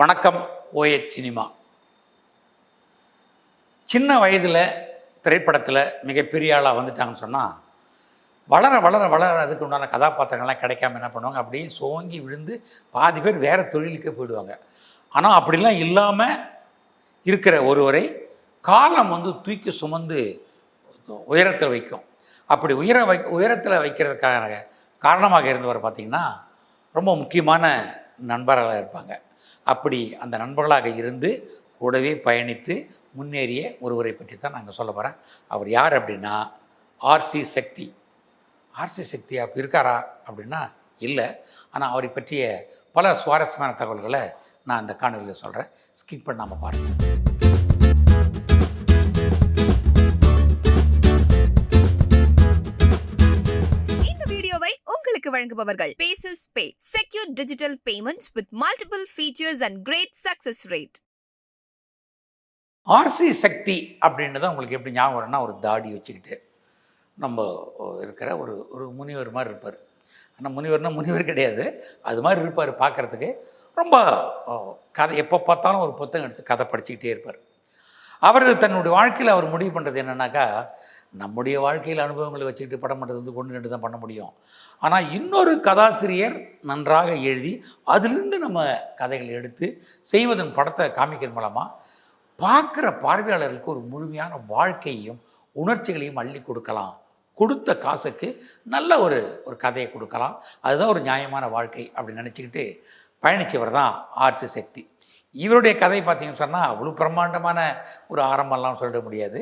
வணக்கம் OH cinema. சின்ன வயதில் திரைப்படத்தில் மிகப்பெரிய ஆளாக வந்துட்டாங்கன்னு சொன்னால் வளர வளர வளர அதுக்கு உண்டான கதாபாத்திரங்கள்லாம் கிடைக்காம என்ன பண்ணுவாங்க? அப்படியே சோங்கி விழுந்து பாதி பேர் வேறு தொழிலுக்கே போயிடுவாங்க. ஆனால் அப்படிலாம் இல்லாமல் இருக்கிற ஒருவரை காலம் வந்து தூக்கி சுமந்து உயரத்தில் வைக்கும். அப்படி உயர வை உயரத்தில் வைக்கிறதுக்கான காரணமாக இருந்தவர் பார்த்திங்கன்னா ரொம்ப முக்கியமான நண்பர்களாக இருப்பாங்க. அப்படி அந்த நண்பர்களாக இருந்து கூடவே பயணித்து முன்னேறிய ஒருவரை பற்றி தான் நாங்கள் சொல்ல போகிறேன் அவர் யார் அப்படின்னா ஆர்சி சக்தி. ஆர்சி சக்தி அப்போ இருக்காரா அப்படின்னா இல்லை. ஆனால் அவரை பற்றிய பல சுவாரஸ்யமான தகவல்களை நான் அந்த காணொலியில் சொல்கிறேன் ஸ்கிப் பண்ணாமல் பாருங்கள் வழங்குபவர்கள். Bases pay secure digital payments with multiple features and great success rate RC Sakthi அப்படின்னு தான் உங்களுக்கு எப்படி ஞாபகம் வரும்னா ஒரு தாடி வச்சுக்கிட்டு நம்ம இருக்கிற ஒரு ஒரு முனிவர் மாதிரி இருப்பார். ஆனால் முனிவர்னா முனிவர் கிடையாது. அது மாதிரி இருப்பார் பார்க்குறதுக்கு. ரொம்ப கதை எப்போ பார்த்தாலும் ஒரு புத்தகம் எடுத்து கதை படிச்சுக்கிட்டே இருப்பார். அவர் தன்னுடைய வாழ்க்கையில் அவர் முடிவு பண்ணுறது என்னென்னாக்கா நம்முடைய வாழ்க்கையில் அனுபவங்களை வச்சுக்கிட்டு படம் பண்ணுறது வந்து கொண்டு நின்று தான் பண்ண முடியும். ஆனால் இன்னொரு கதாசிரியர் நன்றாக எழுதி அதிலிருந்து நம்ம கதைகளை எடுத்து செய்வதன் படத்தை காமிக்கிற மூலமாக பார்க்குற பார்வையாளர்களுக்கு ஒரு முழுமையான வாழ்க்கையையும் உணர்ச்சிகளையும் அள்ளி கொடுக்கலாம். கொடுத்த காசுக்கு நல்ல ஒரு ஒரு கதையை கொடுக்கலாம். அதுதான் ஒரு நியாயமான வாழ்க்கை அப்படின்னு நினச்சிக்கிட்டு பயணித்தவர் தான் ஆர்சி சக்தி. இவருடைய கதை பார்த்தீங்கன்னு சொன்னால் அவ்வளோ பிரம்மாண்டமான ஒரு ஆரம்பம்லாம் சொல்லிட முடியாது.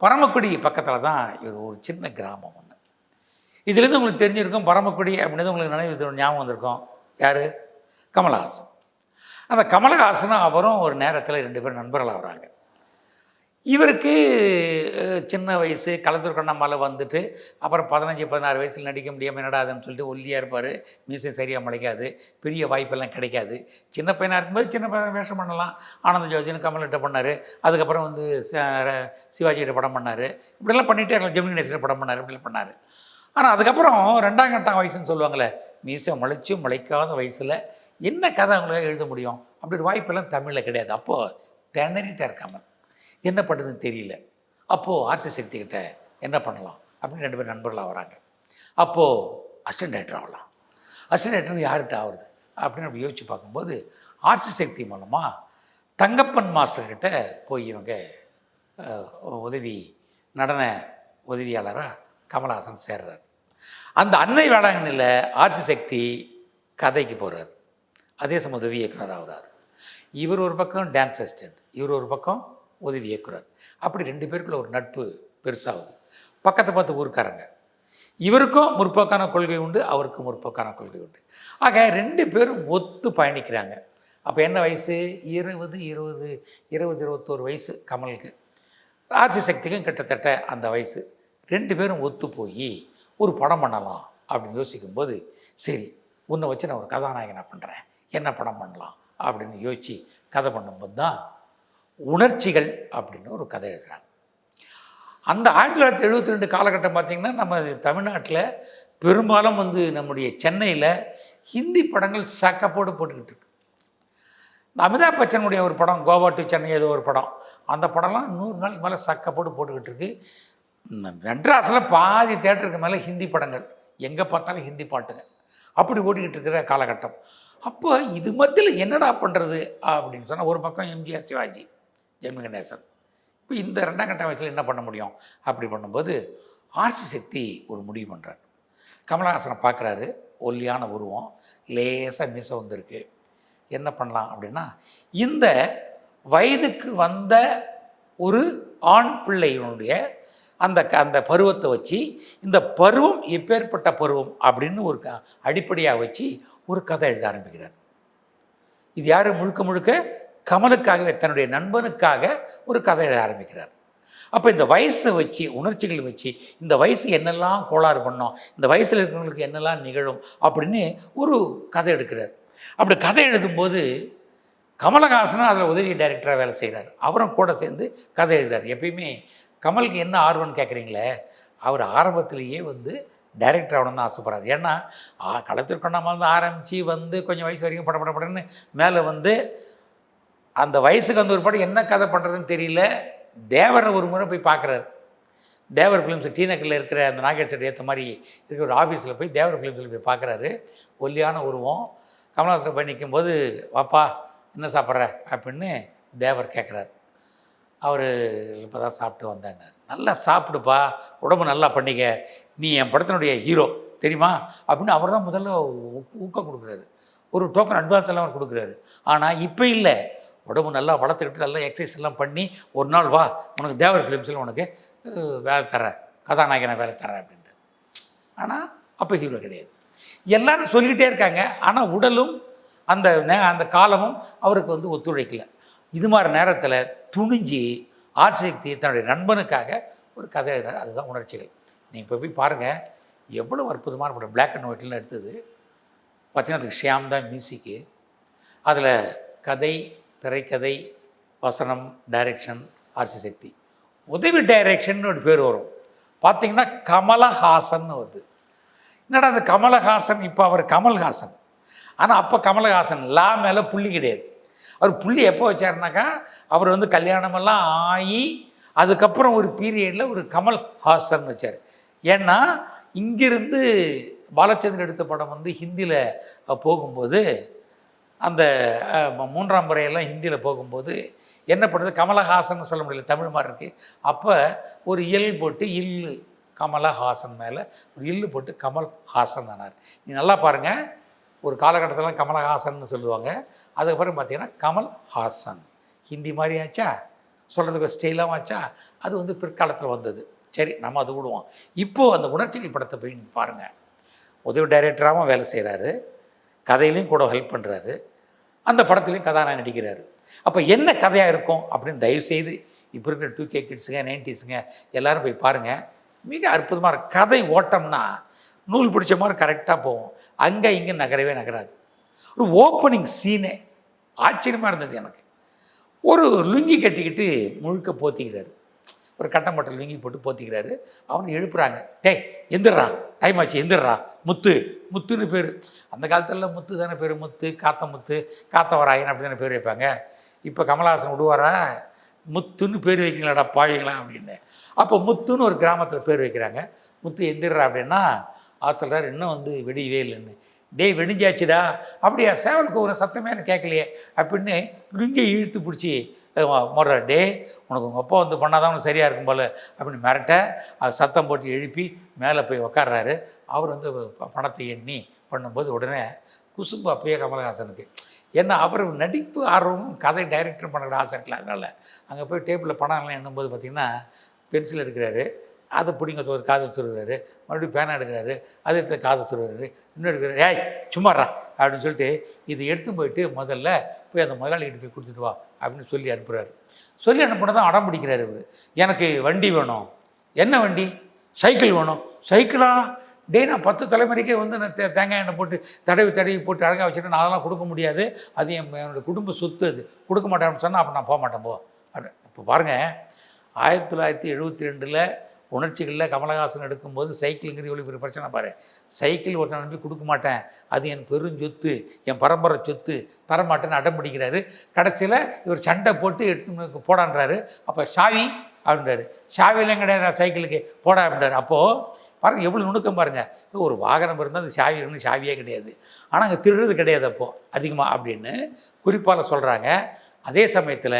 பரமக்குடி பக்கத்தில் தான் இது ஒரு சின்ன கிராமம் ஒன்று இதுலேருந்து உங்களுக்கு தெரிஞ்சிருக்கும் பரமக்குடி அப்படின்னு உங்களுக்கு நினைவு ஞாபகம் வந்திருக்கும். யார்? கமலஹாசன். அந்த கமலஹாசனும் அவரும் ஒரு நேரத்தில் ரெண்டு பேரும் நண்பர்களாக வராங்க. இவருக்கு சின்ன வயசு கலந்தூர் கண்ணம்மாவில் வந்துட்டு அப்புறம் பதினஞ்சு பதினாறு வயசில் நடிக்க முடியாமல் என்னடாதுன்னு சொல்லிட்டு ஒல்லியாக இருப்பார். மீசை சரியாக முளைக்காது. பெரிய வாய்ப்பெல்லாம் கிடைக்காது. சின்ன பையனாக இருக்கும்போது சின்ன பையன் வேஷம் பண்ணலாம். ஆனந்த ஜோஜின்னு கமல்கிட்ட பண்ணார். அதுக்கப்புறம் வந்து ச- சிவாஜிகிட்ட படம் பண்ணார். இப்படிலாம் பண்ணிகிட்டே இருக்கலாம். ஜெமினி கணேசன் படம் பண்ணார். இப்படிலாம் பண்ணார். ஆனால் அதுக்கப்புறம் ரெண்டாம் கட்டம் வயசுன்னு சொல்லுவாங்களே மீசை முளைச்சும் முளைக்காத வயசில் என்ன கதை அவங்களால எழுத முடியும்? அப்படி ஒரு வாய்ப்பெல்லாம் தமிழில் கிடையாது. அப்போது திணறிட்டார் கமல் என்ன பண்ணுறதுன்னு தெரியல. அப்போது ஆர்சி சக்திக்கிட்ட என்ன பண்ணலாம்? அப்படின்னு ரெண்டு பேர் நண்பர்களாக வராங்க. அப்போது அசிஸ்டன்ட் டைரக்டர் ஆகலாம். அசிஸ்டன்ட் டைரக்டர் யார்கிட்ட ஆகுறது? அப்படின்னு அப்படி யோசிச்சு பார்க்கும்போது ஆர்சி சக்தி மூலமாக தங்கப்பன் மாஸ்டர்கிட்ட போய் இவங்க உதவி நடன உதவியாளராக கமலஹாசன் சேர்றார். அந்த அன்னை வேளாங்கண்ணியில் ஆர்சி சக்தி கதைக்கு போகிறார் அதே சமயம் உதவி இயக்குனர் ஆகுறார். இவர் ஒரு பக்கம் டான்ஸ் அசிஸ்டன்ட் இவர் ஒரு பக்கம் உதவி இயக்குனர். அப்படி ரெண்டு பேருக்குள்ள ஒரு நட்பு பெருசாகும். பக்கத்தை பார்த்து ஊருக்காரங்க. இவருக்கும் முற்போக்கான கொள்கை உண்டு அவருக்கும் முற்போக்கான கொள்கை உண்டு. ஆக ரெண்டு பேரும் ஒத்து பயணிக்கிறாங்க. அப்போ என்ன வயசு? இருபது இருபது இருபது இருபத்தோரு வயசு கமலுக்கு. ஆர்சி சக்திக்கும் கிட்டத்தட்ட அந்த வயசு. ரெண்டு பேரும் ஒத்து போய் ஒரு படம் பண்ணலாம் அப்படின்னு யோசிக்கும்போது சரி உன்னை வச்சு நான் ஒரு கதாநாயகனை பண்ணுறேன் என்ன படம் பண்ணலாம் அப்படின்னு யோசித்து கதை பண்ணும்போது தான் உணர்ச்சிகள் அப்படின்னு ஒரு கதை எழுதுகிறாங்க அந்த ஆயிரத்தி தொள்ளாயிரத்தி எழுபத்தி ரெண்டு காலகட்டம் பார்த்திங்கன்னா நம்ம தமிழ்நாட்டில் பெரும்பாலும் வந்து நம்முடைய சென்னையில் ஹிந்தி படங்கள் சக்கப்போடு போட்டுக்கிட்டு இருக்கு. அமிதாப் பச்சனுடைய ஒரு படம் கோவா டு சென்னை ஏதோ ஒரு படம். அந்த படம்லாம் நூறு நாளுக்கு மேலே சக்கப்போடு போட்டுக்கிட்டு இருக்கு. மெட்ராஸில் பாதி தேட்டருக்கு மேலே ஹிந்தி படங்கள். எங்கே பார்த்தாலும் ஹிந்தி பாட்டுங்க. அப்படி ஓடிக்கிட்டு இருக்கிற காலகட்டம். அப்போ இது மத்தியில் என்னடா பண்ணுறது அப்படின்னு சொன்னால் ஒரு பக்கம் எம்ஜிஆர் சிவாஜி. ஜெமினி கணேசன் இப்போ இந்த ரெண்டாம் கட்ட வயசில் என்ன பண்ண முடியும்? அப்படி பண்ணும்போது ஆர்சி சக்தி ஒரு முடிவு பண்ணுறார் கமலஹாசனை பார்க்குறாரு. ஒல்லியான உருவம். லேசாக மிச வந்திருக்கு. என்ன பண்ணலாம் அப்படின்னா இந்த வயதுக்கு வந்த ஒரு ஆண் பிள்ளையினுடைய அந்த க அந்த பருவத்தை வச்சு இந்த பருவம் எப்பேற்பட்ட பருவம் அப்படின்னு ஒரு க அடிப்படையாக வச்சு ஒரு கதை எழுத ஆரம்பிக்கிறார். இது யார்? முழுக்க முழுக்க கமலுக்காகவே தன்னுடைய நண்பனுக்காக ஒரு கதை எழுத ஆரம்பிக்கிறார். அப்போ இந்த வயசை வச்சு உணர்ச்சிகளை வச்சு இந்த வயசு என்னெல்லாம் கோளாறு பண்ணோம் இந்த வயசில் இருக்கிறவங்களுக்கு என்னெல்லாம் நிகழும் அப்படின்னு ஒரு கதை எடுக்கிறார். அப்படி கதை எழுதும்போது கமலஹாசனும் அதில் உதவி டைரக்டராக வேலை செய்கிறார் அவரும் கூட சேர்ந்து கதை எழுதுறார். எப்பயுமே கமலுக்கு என்ன ஆர்வம்னு கேட்குறீங்களே அவர் ஆரம்பத்திலேயே வந்து டைரக்டர் ஆகணும் தான் ஆசைப்படுறாரு. ஏன்னா களத்திற்கொண்டாமல் வந்து ஆரம்பித்து வந்து கொஞ்சம் வயசு வரைக்கும் பட படன்னு மேலே வந்து அந்த வயசுக்கு அந்த ஒரு படம் என்ன கதை பண்ணுறதுன்னு தெரியல. தேவரை ஒரு முறை போய் பார்க்குறாரு. தேவர் ஃபிலிம்ஸ் டீநகரில் இருக்கிற அந்த நாகேஸ்வரர் ஏற்ற மாதிரி இருக்கிற ஒரு ஆஃபீஸில் போய் தேவர் ஃபிலிம்ஸில் போய் பார்க்குறாரு. ஒல்லியான உருவம். கமலஹாசன் போய் நிற்கும்போது வாப்பா என்ன சாப்பிட்ற? அப்படின்னு தேவர் கேட்குறாரு அவர் இப்போ தான் சாப்பிட்டு வந்தேன் நல்லா சாப்பிடுப்பா. உடம்பு நல்லா பண்ணிக்க. நீ என் படத்தினுடைய ஹீரோ. தெரியுமா? அப்படின்னு அவர் தான் முதல்ல ஊக்கம் கொடுக்குறாரு. ஒரு டோக்கன் அட்வான்ஸ் எல்லாம் அவர் கொடுக்குறாரு. ஆனால் இப்போ இல்லை. உடம்பு நல்லா வளர்த்துக்கிட்டு நல்லா எக்ஸசைஸ் எல்லாம் பண்ணி ஒரு நாள் வா உனக்கு தேவர் ஃபிலிம்ஸில் உனக்கு வேலை தரேன் கதாநாயகனை வேலை தரேன் அப்படின்ட்டு. ஆனால் அப்போ ஹீரோ கிடையாது. எல்லாரும் சொல்லிக்கிட்டே இருக்காங்க. ஆனால் உடலும் அந்த நே- அந்த காலமும் அவருக்கு வந்து ஒத்துழைக்கல. இது மாதிரி நேரத்தில் துணிஞ்சு ஆர்சக்தி தன்னுடைய நண்பனுக்காக ஒரு கதை எழுதுறாரு. அதுதான் உணர்ச்சிகள். நீங்கள் இப்போ போய் பாருங்கள் எவ்வளோ அற்புதமான படம். பிளாக் அண்ட் ஒயிட்லாம் எடுத்தது. பார்த்தீங்கன்னா அதுக்கு ஷியாம் தான் மியூசிக்கு அதில் கதை திரைக்கதை வசனம் டைரக்ஷன் ஆர்சி சக்தி. உதவி டைரக்ஷன் ஒரு பேர் வரும். பார்த்தீங்கன்னா கமலஹாசன் வருது. என்னடா அந்த கமலஹாசன்? இப்போ அவர் கமல்ஹாசன். ஆனால் அப்போ கமலஹாசன் லா மேலே புள்ளி கிடையாது. அவர் புள்ளி எப்போ வச்சாருனாக்கா அவர் வந்து கல்யாணமெல்லாம் ஆகி அதுக்கப்புறம் ஒரு பீரியடில் ஒரு கமல் ஹாசன் வச்சார். ஏன்னா இங்கிருந்து பாலச்சந்திரன் எடுத்த படம் வந்து ஹிந்தியில் போகும்போது அந்த மூன்றாம் முறையெல்லாம் ஹிந்தியில் போகும்போது என்ன பண்ணுறது கமலஹாசன் சொல்ல முடியல தமிழ் மாதிரி இருக்குது அப்போ ஒரு இல் போட்டு இல்லு கமலஹாசன் மேலே ஒரு இல்லு போட்டு கமல் ஹாசன் ஆனார். நீ நல்லா பாருங்கள் ஒரு காலகட்டத்தில் கமலஹாசன் சொல்லுவாங்க. அதுக்கப்புறம் பார்த்தீங்கன்னா கமல் ஹாசன் ஹிந்தி மாதிரி ஆச்சா? சொல்கிறதுக்கு ஸ்டைலாகவும் ஆச்சா? அது வந்து பிற்காலத்தில் வந்தது. சரி நம்ம அது விடுவோம். இப்போது அந்த உணர்ச்சிகள் படத்தை போய் பாருங்கள் உதவி டைரக்டராகவும் வேலை செய்கிறாரு கதையிலையும் கூட ஹெல்ப் பண்ணுறாரு அந்த படத்துலையும் கதாநாயகன் நடிக்கிறாரு. அப்போ என்ன கதையாக இருக்கும் அப்படின்னு தயவுசெய்து இப்போ இருக்கிற டூ கே கிட்ஸுங்க நைன்டிஸுங்க எல்லோரும் போய் பாருங்கள் மிக அற்புதமாக இருக்கும் கதை ஓட்டம்னா நூல் பிடிச்ச மாதிரி கரெக்டாக போகும். அங்கே இங்கே நகரவே நகராது. ஒரு ஓப்பனிங் சீனே ஆச்சரியமாக இருந்தது எனக்கு. ஒரு லுங்கி கட்டிக்கிட்டு முழுக்க போத்திக்கிறார். ஒரு கட்டம் பட்டல் வீங்கி போட்டு போத்திக்கிறாரு. அவனை எழுப்புறாங்க. டேய் எந்திரா டைம் ஆச்சு எந்திரா முத்து முத்துன்னு பேர். அந்த காலத்தில் முத்து தானே பேர்? முத்து காத்த முத்து காத்தவராயன் அப்படி தானே பேர் வைப்பாங்க. இப்போ கமலஹாசன் விடுவாரா? முத்துன்னு பேர் வைக்கலாடா பாவீங்களா? அப்படின்னு. அப்போ முத்துன்னு ஒரு கிராமத்தில் பேர் வைக்கிறாங்க. முத்து எந்திரா அப்படின்னா அவர் சொல்கிறார் இன்னும் வந்து வெடியவே இல்லைன்னு. டேய் வெடிஞ்சாச்சுடா. அப்படியா? சேவலுக்கு ஒரு சத்தமே எனக்கு கேட்கலையே. அப்படின்னு லுங்கி இழுத்து பிடிச்சி முறை டே உனக்கு உங்கள் அப்பா வந்து பண்ணாதான் உனக்கு சரியாக இருக்கும் போல் அப்படின்னு மிரட்ட அது சத்தம் போட்டு எழுப்பி மேலே போய் உக்காடுறாரு அவர் வந்து பணத்தை எண்ணி பண்ணும்போது உடனே குசும்பு அப்பயே கமலஹாசனுக்கு. ஏன்னா அவர் நடிப்பு ஆர்வமும் கதை டைரக்டர் பண்ணுற ஆசை இருக்குல்ல அதனால் அங்கே போய் டேபிளில் பணம் எல்லாம் எண்ணும்போது பார்த்திங்கன்னா பென்சில் எடுக்கிறாரு. அதை பிடிங்க ஒரு காதை சொல்கிறாரு மறுபடியும் பேனா எடுக்கிறாரு. அதை எடுத்து காதை சொல்கிறாரு இன்னும் எடுக்கிறாரு. ஏய் சும்மாறா அப்படின்னு சொல்லிட்டு இதை எடுத்து போயிட்டு முதல்ல போய் அந்த முதலாளிகிட்ட போய் கொடுத்துட்டு வா அப்படின்னு சொல்லி அனுப்புகிறாரு சொல்லி அனுப்புனா தான் அடம் பிடிக்கிறாரு இவர். எனக்கு வண்டி வேணும். என்ன வண்டி? சைக்கிள் வேணும். சைக்கிளா? டேய் நான் பத்து தலைமுறைக்கே வந்து நான் தே- தேங்காய் எண்ணெய் போட்டு தடவி தடவி போட்டு அழகாக வச்சுட்டு நான் அதெல்லாம் கொடுக்க முடியாது. அது என் என்னோடய குடும்ப சொத்து அது. கொடுக்க மாட்டேன்னு சொன்னால் அப்போ நான் போக மாட்டேன் போ. அப்படி இப்போ பாருங்கள் ஆயிரத்தி தொள்ளாயிரத்தி எழுபத்தி ரெண்டில் உணர்ச்சிகளில் கமலஹாசன் எடுக்கும்போது சைக்கிளுங்கிறது இவ்வளோ பெரிய பிரச்சனை பாரு. சைக்கிள் ஒருத்தன் நம்பி கொடுக்க மாட்டேன். அது என் பெருஞ்சொத்து என் பரம்பரை சொத்து தரமாட்டேன்னு அடம் பிடிக்கிறாரு. கடைசியில் இவர் சண்டை போட்டு எடுத்து போடான்றாரு. அப்போ சாவி அப்படின்றாரு. சாவிலாம் கிடையாது சைக்கிளுக்கு? போடா அப்படின்றாரு. அப்போது பாருங்கள் எவ்வளோ நுணுக்கம் பாருங்கள் ஒரு வாகனம் இருந்தால் அது சாவி ஒன்றும் சாவியே கிடையாது. ஆனால் அங்கே திருடுறது கிடையாது அப்போது அதிகமாக அப்படின்னு குறிப்பால் சொல்கிறாங்க அதே சமயத்தில்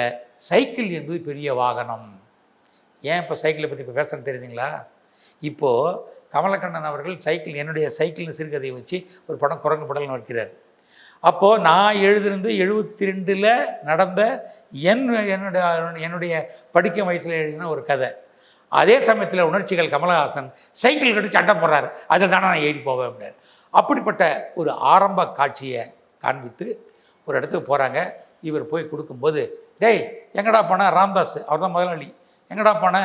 சைக்கிள் என்பது பெரிய வாகனம். ஏன் இப்போ சைக்கிளை பற்றி இப்போ பேசுகிறேன் தெரியுதுங்களா? இப்போது கமலக்கண்ணன் அவர்கள் சைக்கிள் என்னுடைய சைக்கிள்னு சிறுகதையை வச்சு ஒரு படம் குரங்கு படல்னு வைக்கிறார் அப்போது நான் எழுதிருந்து எழுபத்தி ரெண்டில் நடந்த என் என்னுடைய என்னுடைய படிக்கும் வயசில் எழுதின ஒரு கதை. அதே சமயத்தில் உணர்ச்சிகள் கமலஹாசன் சைக்கிள் கட்டி சண்டை போடுறாரு. அதில் தானே நான் ஏறி போவேன் அப்படின்னு அப்படிப்பட்ட ஒரு ஆரம்ப காட்சியை காண்பித்து ஒரு இடத்துக்கு போகிறாங்க இவர் போய் கொடுக்கும்போது டேய் எங்கடா போனால் ராம்தாஸ் அவர் தான் முதலாளி. எங்கடா போன?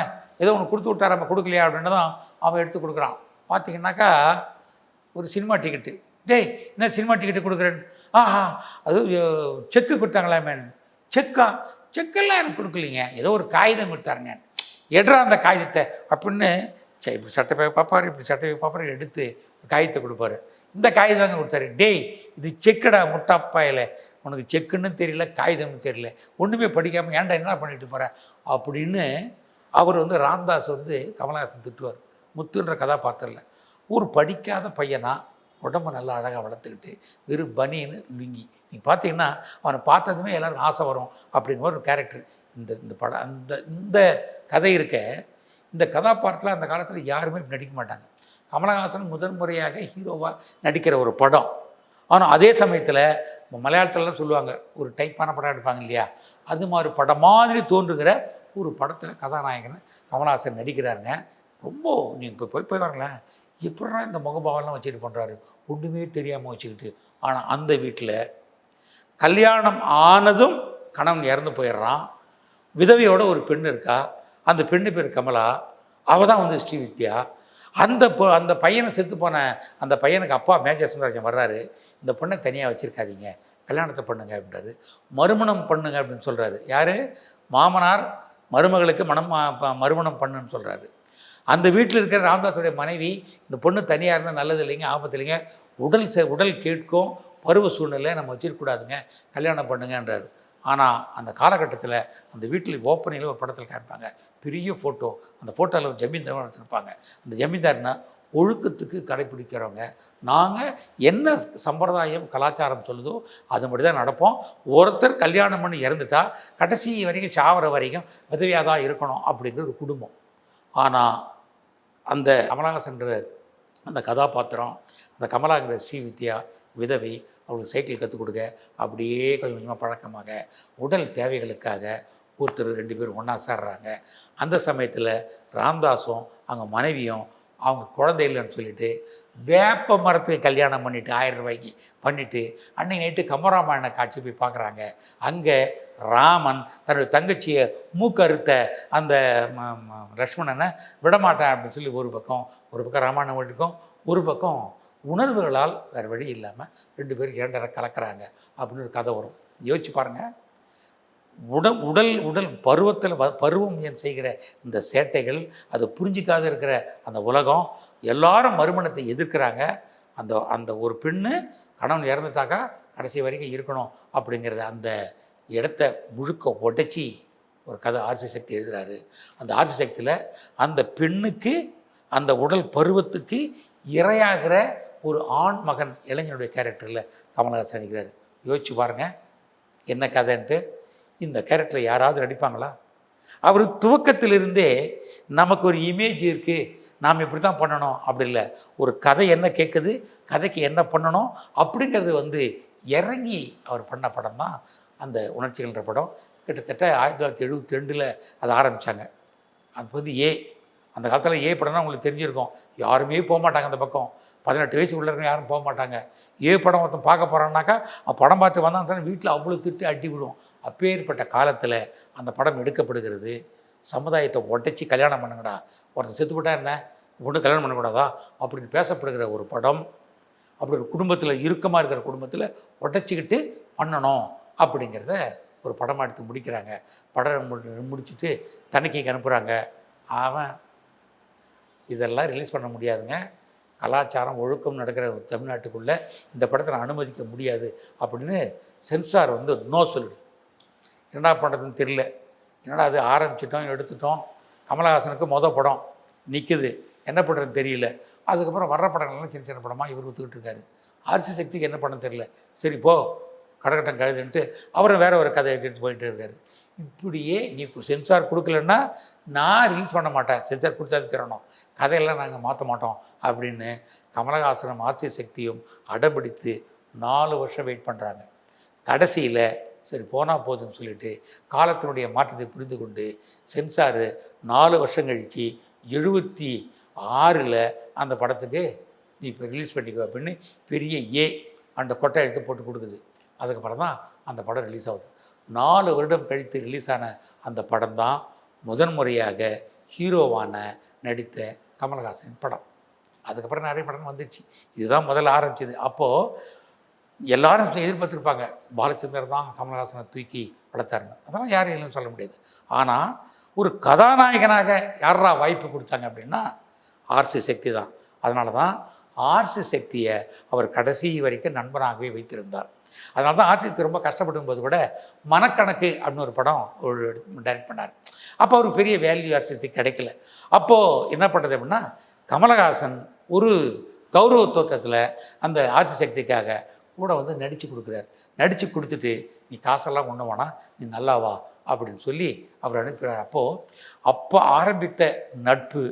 ஏதோ ஒன்று கொடுத்து விட்டார் நம்ம கொடுக்கலையா அப்படின்னு தான் அவன் எடுத்து கொடுக்குறான். பார்த்தீங்கன்னாக்கா ஒரு சினிமா டிக்கெட்டு டேய் என்ன சினிமா டிக்கெட்டு கொடுக்குறேன் ஆஹா அது செக்கு கொடுத்தாங்களாமே. செக்கா செக்கெல்லாம் எனக்கு கொடுக்கலீங்க. ஏதோ ஒரு காகிதம் கொடுத்தாருங்க. எடுறா அந்த காகிதத்தை அப்படின்னு சரி இப்படி சட்டை போய் இப்படி சட்டை போய் பார்ப்பாரு எடுத்து காகிதத்தை கொடுப்பாரு. இந்த காகிதம் தாங்க கொடுத்தாரு. டேய் இது செக்கடா முட்டாப்பாயில் உனக்கு செக்குன்னு தெரியல காகிதம்னு தெரியல. ஒன்றுமே படிக்காமல் ஏன்டா என்ன பண்ணிட்டு போகிற அப்படின்னு அவர் வந்து ராம்தாஸ் வந்து கமலஹாசன் திட்டுவார். முத்துன்ற கதாபாத்திரத்தில். ஒரு படிக்காத பையனா உடம்ப நல்லா அழகாக வளர்த்துக்கிட்டு வெறும் பனின்னு லுங்கி. நீங்கள் பார்த்தீங்கன்னா அவனை பார்த்ததுமே எல்லாரும் ஆசை வரும் அப்படிங்கிற ஒரு கேரக்டர் இந்த இந்த படம் அந்த இந்த கதை இருக்க இந்த கதாபாத்திரத்தில் அந்த காலத்தில் யாருமே நடிக்க மாட்டாங்க. கமலஹாசன் முதன் முறையாக ஹீரோவாக நடிக்கிற ஒரு படம். ஆனால் அதே சமயத்தில் மலையாளத்துலலாம் சொல்லுவாங்க ஒரு டைப்பான படம் எடுப்பாங்க இல்லையா? அது மாதிரி படம் மாதிரி தோன்றுகிற ஒரு படத்தில் கதாநாயகன் கமலஹாசன் நடிக்கிறாருங்க. ரொம்ப நீங்கள் இப்போ போய் போய் வரங்களேன் எப்படா இந்த முகபாவெல்லாம் வச்சுட்டு பண்ணுறாரு ஒன்றுமே தெரியாமல் வச்சுக்கிட்டு. ஆனால் அந்த வீட்டில் கல்யாணம் ஆனதும் கணவன் இறந்து போயிடுறான். விதவையோட ஒரு பெண் இருக்கா? அந்த பெண்ணு பேர் கமலா. அவள் தான் வந்து ஸ்ரீவித்யா. அந்த அந்த பையனை செத்து போன அந்த பையனுக்கு அப்பா மேஜர் சுந்தரராஜன் வர்றாரு. இந்த பொண்ணை தனியாக வச்சுருக்காதீங்க. கல்யாணத்தை பண்ணுங்க அப்படின்றாரு. மறுமணம் பண்ணுங்க அப்படின்னு சொல்கிறாரு யார்? மாமனார் மருமகளுக்கு மனம் மறுமணம் பண்ணுன்னு சொல்கிறாரு அந்த வீட்டில் இருக்கிற ராமதாஸுடைய மனைவி இந்த பொண்ணு தனியாக இருந்தால் நல்லது இல்லைங்க ஆபத்து இல்லைங்க உடல் செ உடல் கேட்கும் பருவ சூழ்நிலை நம்ம வச்சிருக்கக்கூடாதுங்க கல்யாணம் பண்ணுங்கன்றாரு. ஆனால் அந்த காலகட்டத்தில் அந்த வீட்டில் ஓப்பனிங்கில் ஒரு படத்தில் காமிப்பாங்க. பெரிய ஃபோட்டோ அந்த ஃபோட்டோவில் ஒரு ஜமீன்தார் வச்சுருப்பாங்க. அந்த ஜமீன்தார்னா ஒழுக்கத்துக்கு கடைப்பிடிக்கிறவங்க. நாங்கள் என்ன சம்பிரதாயம் கலாச்சாரம் சொல்லுதோ அது மட்டும் தான் நடப்போம். ஒருத்தர் கல்யாணம் பண்ணி இறந்துட்டா கடைசி வரைக்கும் சாவர வரைக்கும் விதவியாக தான் இருக்கணும் அப்படிங்கிற ஒரு குடும்பம். ஆனால் அந்த கமலஹாசன்ற அந்த கதாபாத்திரம் அந்த கமலாங்கிற ஸ்ரீவித்யா விதவை அவளுக்கு சைக்கிள் கற்றுக் கொடுக்க அப்படியே கொஞ்சம் கொஞ்சமாக பழக்கமாக உடல் தேவைகளுக்காக ஒருத்தர் ரெண்டு பேரும் ஒன்றா சேர்றாங்க. அந்த சமயத்தில் ராம்தாஸும் அவங்க மனைவியும் அவங்க குழந்தை இல்லைன்னு சொல்லிட்டு வேப்ப மரத்துக்கு கல்யாணம் பண்ணிவிட்டு ஆயிரம் ரூபாய்க்கு பண்ணிவிட்டு அன்னைக்கு நைட்டு கமராமாயண காட்சி போய் பார்க்குறாங்க அங்கே ராமன் தன்னுடைய தங்கச்சியை மூக்கறுத்த அந்த லக்ஷ்மணனை விடமாட்டேன் அப்படின்னு சொல்லி ஒரு பக்கம் ஒரு பக்கம் ராமாயணம் இருக்கும். ஒரு பக்கம் உணர்வுகளால் வேறு வழி இல்லாமல் ரெண்டு பேரும் இரண்டரை கலக்கிறாங்க அப்படின்னு ஒரு கதை வரும். யோசிச்சு பாருங்கள் உடல் உடல் உடல் பருவத்தில் வ பருவம் செய்கிற இந்த சேட்டைகள் அதை புரிஞ்சிக்காத இருக்கிற அந்த உலகம் எல்லாரும் மறுமணத்தை எதிர்க்கிறாங்க. அந்த அந்த ஒரு பெண்ணு கணவன் இறந்துட்டாக்கா கடைசி வரைக்கும் இருக்கணும் அப்படிங்கிறத அந்த இடத்த முழுக்க உடைச்சி ஒரு கதை ஆர்சி சக்தி எழுதுறாரு. அந்த ஆர்சி சக்தியில் அந்த பெண்ணுக்கு அந்த உடல் பருவத்துக்கு இரையாகிற ஒரு ஆண் மகன் இளைஞனுடைய கேரக்டரில் கமலஹாசன் நடிக்கிறார். யோசிச்சு பாருங்கள் என்ன கதைன்ட்டு. இந்த கேரக்டரில் யாராவது நடிப்பாங்களா? அவர் துவக்கத்திலிருந்தே நமக்கு ஒரு இமேஜ் இருக்குது நாம் இப்படி தான் பண்ணணும் அப்படி இல்லை ஒரு கதை என்ன கேட்குது கதைக்கு என்ன பண்ணணும் அப்படிங்கிறது வந்து இறங்கி அவர் பண்ண படம் தான் அந்த உணர்ச்சிகள்ன்ற படம் கிட்டத்தட்ட ஆயிரத்தி தொள்ளாயிரத்தி எழுபத்தி ரெண்டில் அதை ஆரம்பித்தாங்க அது வந்து ஏ அந்த காலத்தில் ஏ படம்னா உங்களுக்கு தெரிஞ்சிருக்கும். யாருமே போக மாட்டாங்க அந்த பக்கம். பதினெட்டு வயசு உள்ள யாரும் போக மாட்டாங்க. ஏ படம் ஒருத்தன் பார்க்க போகிறான்னாக்கா படம் பார்த்து வந்தான்னு வீட்டில் அவ்வளோ திட்டு அடி விடும். அப்பேற்பட்ட காலத்தில் அந்த படம் எடுக்கப்படுகிறது. சமுதாயத்தை உடைச்சி கல்யாணம் பண்ணுங்கடா. ஒருத்தன் செத்துப்பட்டா என்ன? பொண்ணு கல்யாணம் பண்ணக்கூடாதா? அப்படின்னு பேசப்படுகிற ஒரு படம் அப்படி ஒரு குடும்பத்தில் இறுக்கமாக இருக்கிற குடும்பத்தில் உடைச்சிக்கிட்டு பண்ணணும் அப்படிங்கிறத ஒரு படமாக எடுத்து முடிக்கிறாங்க. படம் முடிச்சுட்டு முடிச்சிட்டு தணிக்கைக்கு அனுப்புகிறாங்க அவன் இதெல்லாம் ரிலீஸ் பண்ண முடியாதுங்க. கலாச்சாரம் ஒழுக்கம் நடக்கிற தமிழ்நாட்டுக்குள்ளே இந்த படத்தை நான் அனுமதிக்க முடியாது அப்படின்னு சென்சார் வந்து நோ சொல்லுது. என்னடா பண்ணுறதுன்னு தெரியல. என்னடா அது ஆரம்பிச்சிட்டோம் எடுத்துட்டோம் கமலஹாசனுக்கு மொதல் படம் நிற்குது என்ன பண்ணுறதுன்னு தெரியல. அதுக்கப்புறம் வர்ற படங்கள்லாம் சின்ன சின்ன படமாக இவர் ஒத்துக்கிட்டு இருக்காரு. ஆர்சி சக்திக்கு என்ன பண்ண தெரியல. சரி போ கடகட்டம் கழுதுன்ட்டு அவரும் வேற ஒரு கதையை எடுத்துகிட்டு போயிட்டு இருக்காரு. இப்படியே நீ சென்சார் கொடுக்கலன்னா நான் ரிலீஸ் பண்ண மாட்டேன். சென்சார் கொடுத்தா திறனும். கதையெல்லாம் நாங்கள் மாற்ற மாட்டோம் அப்படின்னு கமலஹாசனும் ஆட்சி சக்தியும் அடம்பிடித்து நாலு வருஷம் வெயிட் பண்ணுறாங்க கடைசியில் சரி போனால் போதும்னு சொல்லிட்டு காலத்தினுடைய மாற்றத்தை புரிந்து கொண்டு சென்சாரு நாலு வருஷம் கழித்து எழுபத்தி ஆறில் அந்த படத்துக்கு நீ இப்போ ரிலீஸ் பண்ணிக்கோ அப்படின்னு பெரிய ஏ அந்த கொட்டை எடுத்து போட்டு கொடுக்குது. அதுக்கப்புறம் தான் அந்த படம் ரிலீஸ் ஆகுது. நாலு வருடம் கழித்து ரிலீஸ் ஆன அந்த படம் தான் முதன் முறையாக ஹீரோவான நடித்த கமல்ஹாசன் படம். அதுக்கப்புறம் நிறைய படம் வந்துடுச்சு இதுதான் முதல்ல ஆரம்பிச்சது. அப்போது எல்லாரும் எதிர்பார்த்துருப்பாங்க பாலச்சந்தர் தான் கமல்ஹாசனை தூக்கி வளர்த்தாருன்னு. அதெல்லாம் யாரும் இல்லைன்னு சொல்ல முடியாது. ஆனால் ஒரு கதாநாயகனாக யாரா வாய்ப்பு கொடுத்தாங்க அப்படின்னா ஆர்சி சக்தி தான். அதனால தான் ஆர்சி சக்தியை அவர் கடைசி வரைக்கும் நண்பனாகவே வைத்திருந்தார். அதனால தான் ஆர்சிசி ரொம்ப கஷ்டப்படும் போது கூட மனக்கணக்கு அப்படின்னு ஒரு படம் ஒரு டைரக்ட் பண்ணார். அப்போ அவருக்கு பெரிய வேல்யூ ஆர்சித்து கிடைக்கல. அப்போது என்ன பண்ணுறது அப்படின்னா கமலஹாசன் ஒரு கௌரவ தோற்றத்தில் அந்த ஆட்சி சக்திக்காக கூட வந்து நடித்து கொடுக்குறாரு. நடித்து கொடுத்துட்டு நீ காசெல்லாம் கொண்டு வேணாம் நீ நல்லாவா அப்படின்னு சொல்லி அவர் அனுப்பினார். அப்போது அப்போ ஆரம்பித்த நட்பு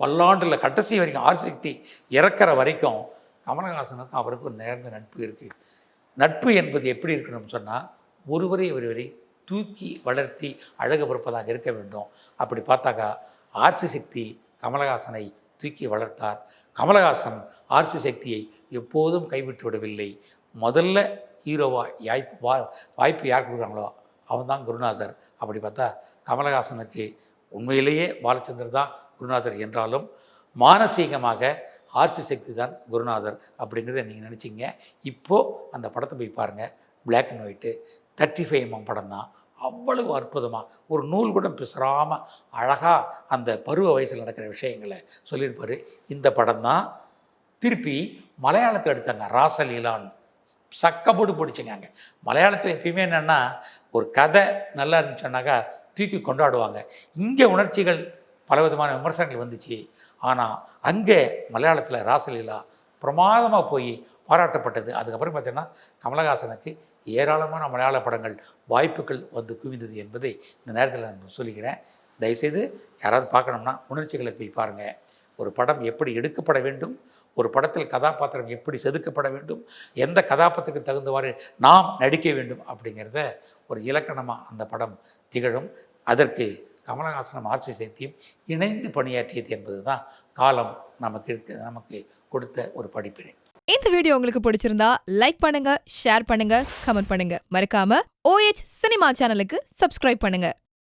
பல்லாண்டில் கடைசி வரைக்கும் ஆச்சி சக்தி இறக்கிற வரைக்கும் கமலஹாசனுக்கும் அவருக்கும் நேர்ந்த நட்பு இருக்குது நட்பு என்பது எப்படி இருக்கணும்னு சொன்னால் ஒருவரை ஒருவரை தூக்கி வளர்த்தி அழகு பிறப்பதாக இருக்க வேண்டும். அப்படி பார்த்தாக்கா ஆர்சி சக்தி கமலஹாசனை தூக்கி வளர்த்தார். கமலஹாசன் ஆர்சி சக்தியை எப்போதும் கைவிட்டு விடவில்லை. முதல்ல ஹீரோவா யாய்ப்பு வா வாய்ப்பு யார் கொடுக்குறாங்களோ அவன் தான் குருநாதர். அப்படி பார்த்தா கமலஹாசனுக்கு உண்மையிலேயே பாலச்சந்தர் தான் குருநாதர் என்றாலும் மானசீகமாக ஆர்சி சக்தி தான் குருநாதர் அப்படிங்கிறத நீங்கள் நினச்சிங்க. இப்போது அந்த படத்தை போய் பாருங்கள் black and white thirty five MM படம் தான். அவ்வளவு அற்புதமாக ஒரு நூல் கூட பிசராமல் அழகாக அந்த பருவ வயசில் நடக்கிற விஷயங்களை சொல்லியிருப்பார். இந்த படம் தான். திருப்பி மலையாளத்தில் எடுத்தாங்க. ராசலீலான்னு சக்கப்போடு பிடிச்சிங்க மலையாளத்தில் எப்பயுமே என்னென்னா ஒரு கதை நல்லா இருந்துச்சுன்னாக்கா தூக்கி கொண்டாடுவாங்க. இங்கே உணர்ச்சிகள் பலவிதமான விமர்சனங்கள் வந்துச்சு. ஆனால் அங்கே மலையாளத்தில் ராசலீலா பிரமாதமாக போய் பாராட்டப்பட்டது. அதுக்கப்புறம் பார்த்தீங்கன்னா கமலஹாசனுக்கு ஏராளமான மலையாள படங்கள் வாய்ப்புகள் வந்து குவிந்தது என்பதை இந்த நேரத்தில் நான் சொல்லிக்கிறேன். தயவுசெய்து யாராவது பார்க்கணும்னா உணர்ச்சிகளை போய் பாருங்கள் ஒரு படம் எப்படி எடுக்கப்பட வேண்டும்? ஒரு படத்தில் கதாபாத்திரம் எப்படி செதுக்கப்பட வேண்டும்? எந்த கதாபாத்திரத்துக்கு தகுந்தவாறு நாம் நடிக்க வேண்டும் அப்படிங்கிறத ஒரு இலக்கணமாக அந்த படம் திகழும். அதற்கு கமலஹாசனும் ஆர்சி சேர்த்தியும் இணைந்து பணியாற்றியது என்பது தான் காலம் நமக்கு இருக்க நமக்கு கொடுத்த ஒரு படிப்பினை. இந்த வீடியோ உங்களுக்கு பிடிச்சிருந்தா லைக் பண்ணுங்க ஷேர் பண்ணுங்க கமெண்ட் பண்ணுங்க. மறக்காம ஓஎச் சினிமா சேனலுக்கு சப்ஸ்கிரைப் பண்ணுங்க.